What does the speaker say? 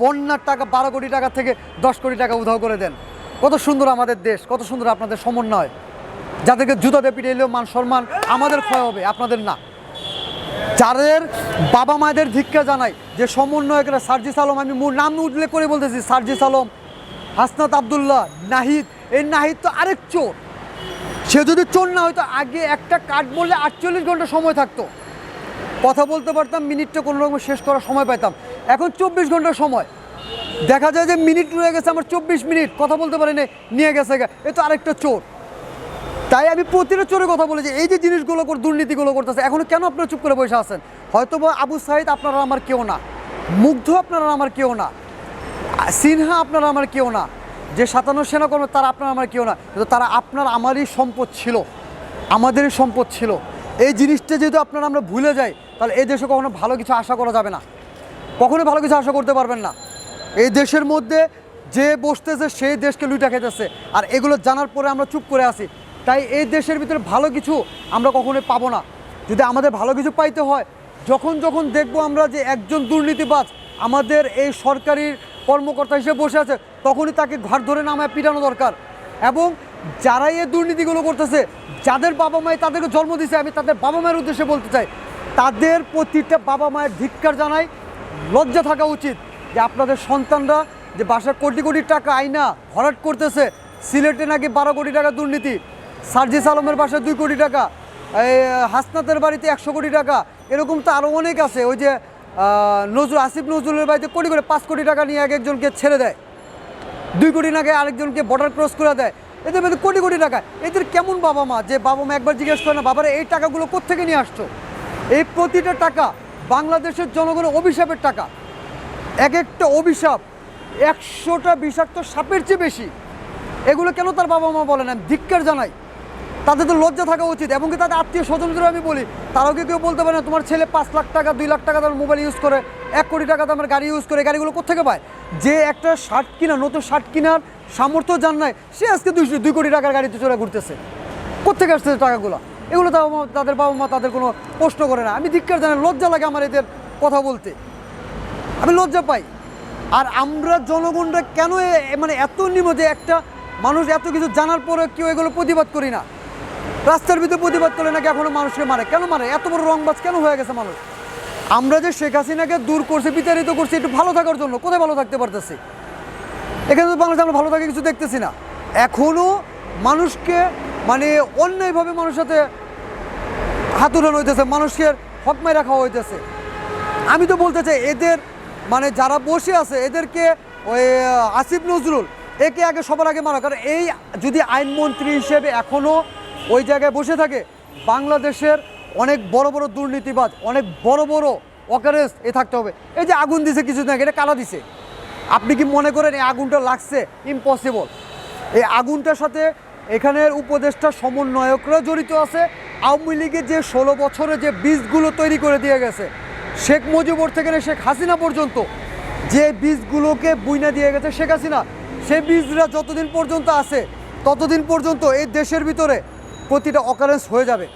বন্যার টাকা, বারো কোটি টাকা থেকে দশ কোটি টাকা উধাও করে দেন। কত সুন্দর আমাদের দেশ, কত সুন্দর আপনাদের সমন্বয়। যাদেরকে জুতাতে পিটে এলেও মান সম্মান আমাদের ক্ষয় হবে, আপনাদের না। যাদের বাবা মায়েদের ধিক্ষা জানাই, যে সমন্বয়করা সার্জিস আলম, আমি মূল নাম উল্লেখ করে বলতেছি, সার্জিস আলম, হাসনাত আবদুল্লাহ, নাহিদ, এই নাহিদ তো আরেক চোর। সে যদি চোর না হয়তো আগে একটা কাঠ বললে আটচল্লিশ ঘণ্টা সময় থাকতো। কথা বলতে পারতাম মিনিটটা কোনো রকম শেষ করার সময় পাইতাম। এখন চব্বিশ ঘণ্টা সময়। দেখা যায় যে মিনিট রয়ে গেছে আমার চব্বিশ মিনিট কথা বলতে পারি নাই, নিয়ে গেছে। এ তো আরেকটা চোর। তাই আমি প্রতিটা চোরের কথা বলেছি এই যে জিনিসগুলো দুর্নীতিগুলো করতেছে এখনও কেন আপনারা চুপ করে বসে আছেন? হয়তো বা আবু সাইদ আপনারা আমার কেউ না মুগ্ধ আপনারা আমার কেউ না সিনহা আপনারা আমার কেউ না যে সাতান্ন সেনা কর্মী তারা আপনার আমার কেউ না কিন্তু তারা আপনার আমারই সম্পদ ছিল আমাদেরই সম্পদ ছিল। এই জিনিসটা যেহেতু আপনারা আমরা ভুলে যাই, তাহলে এই দেশে কখনো ভালো কিছু আশা করা যাবে না। কখনো ভালো কিছু আশা করতে পারবেন না। এই দেশের মধ্যে যে বসতেছে, সেই দেশকে লুইটা খেতেছে। আর এগুলো জানার পরে আমরা চুপ করে আসি তাই এই দেশের ভিতরে ভালো কিছু আমরা কখনোই পাবো না। যদি আমাদের ভালো কিছু পাইতে হয়, যখন যখন দেখব আমরা যে একজন দুর্নীতিবাজ আমাদের এই সরকারি কর্মকর্তা হিসেবে বসে আছে, তখনই তাকে ঘর ধরে নামায় পিটানো দরকার। এবং যারাই এই দুর্নীতিগুলো করতেছে, যাদের বাবা মাই তাদেরকে জন্ম দিছে, আমি তাদের বাবা মায়ের উদ্দেশ্যে বলতে চাই, তাদের প্রতিটা বাবা মায়ের ধিক্কার জানাই। লজ্জা থাকা উচিত যে আপনাদের সন্তানরা যে বাসায় কোটি কোটি টাকা আইনা ভরাট করতেছে, সিলেটে নাকি বারো কোটি টাকা দুর্নীতি, সার্জিস আলমের বাসায় দুই কোটি টাকা, এই, হাসনাতের বাড়িতে একশো কোটি টাকা, এরকম তো আরও অনেক আছে, ওই যে নজরুল, আসিফ নজরুলের বাড়িতে কোটি করে পাঁচ কোটি টাকা নিয়ে এক একজনকে ছেড়ে দেয়। দুই কোটি টাকা আরেকজনকে বর্ডার ক্রস করে দেয়। এদের মধ্যে কোটি কোটি টাকা। এদের কেমন বাবা মা? যে বাবা মা একবার জিজ্ঞেস করে না, বাবারা, এই টাকাগুলো কোথেকে নিয়ে আসছো? এই প্রতিটা টাকা বাংলাদেশের জনগণের অভিশাপের টাকা। এক একটা অভিশাপ একশোটা বিষাক্ত সাপের চেয়ে বেশি। এগুলো কেন তার বাবা মা বলে না? ধিক্কার জানাই। তাদের তো লজ্জা থাকা উচিত, এবং কি তাদের আত্মীয় স্বজনদের আমি বলি, তারাও কি কেউ বলতে পারে না, তোমার ছেলে পাঁচ লাখ টাকা, দুই লাখ টাকা দামের মোবাইল ইউজ করে, এক কোটি টাকা তোমার গাড়ি ইউজ করে গাড়িগুলো কোথেকে পায়? যে একটা শার্ট কিনা নতুন শার্ট কেনার সামর্থ্য জান নাই, সে আজকে দুই দুই কোটি টাকার গাড়িতে চলে ঘুরতেছে। কোথেকে আসছে টাকাগুলো? এগুলো তাও তাদের বাবা মা তাদের কোনো প্রশ্ন করে না। আমি ধিক্কার জানাই, লজ্জা লাগে আমার এদের কথা বলতে। আমি লজ্জা পাই। আর আমরা জনগণরা কেন মানে এত নিম যে একটা মানুষ এত কিছু জানার পরে কেউ এগুলো প্রতিবাদ করি না? রাস্তার ভিতরে প্রতিবাদ করে নাকি এখনও মানুষকে মারে? কেন মারে? এত বড় রংবাজ কেন হয়ে গেছে মানুষ? আমরা যে শেখ হাসিনাকে দূর করছি, বিতাড়িত করছি, একটু ভালো থাকার জন্য, কোথায় ভালো থাকতে পারতেছি? এখানে তো বাংলাদেশে আমরা ভালো থাকে, কিছু দেখতেছি না। এখনও মানুষকে মানে অন্যায়ভাবে মানুষের সাথে হাত উঠানো হইতেছে, মানুষের হকমাই রাখা হইতেছে। আমি তো বলতে চাই, এদের মানে যারা বসে আছে, এদেরকে ওই আসিফ নজরুল, একে আগে সবার আগে মারা। কারণ এই যদি আইনমন্ত্রী হিসেবে এখনও ওই জায়গায় বসে থাকে। বাংলাদেশের অনেক বড় বড় দুর্নীতিবাজ, অনেক বড় বড় অকারেস এ থাকতে হবে। এই যে আগুন দিছে কিছুদিন আগে, এটা কালা দিছে? আপনি কি মনে করেন এই আগুনটা লাগছে? ইম্পসিবল এই আগুনটার সাথে এখানের উপদেষ্টা সমন্বয়করা জড়িত আছে। আওয়ামী লীগের যে ষোলো বছরে যে বীজগুলো তৈরি করে দিয়ে গেছে, শেখ মুজিবুর থেকে শেখ হাসিনা পর্যন্ত। যে বীজগুলোকে বুইনা দিয়ে গেছে শেখ হাসিনা। সেই বীজরা যতদিন পর্যন্ত আছে, ততদিন পর্যন্ত এই দেশের ভিতরে প্রতিটা অকারেন্স হয়ে যাবে।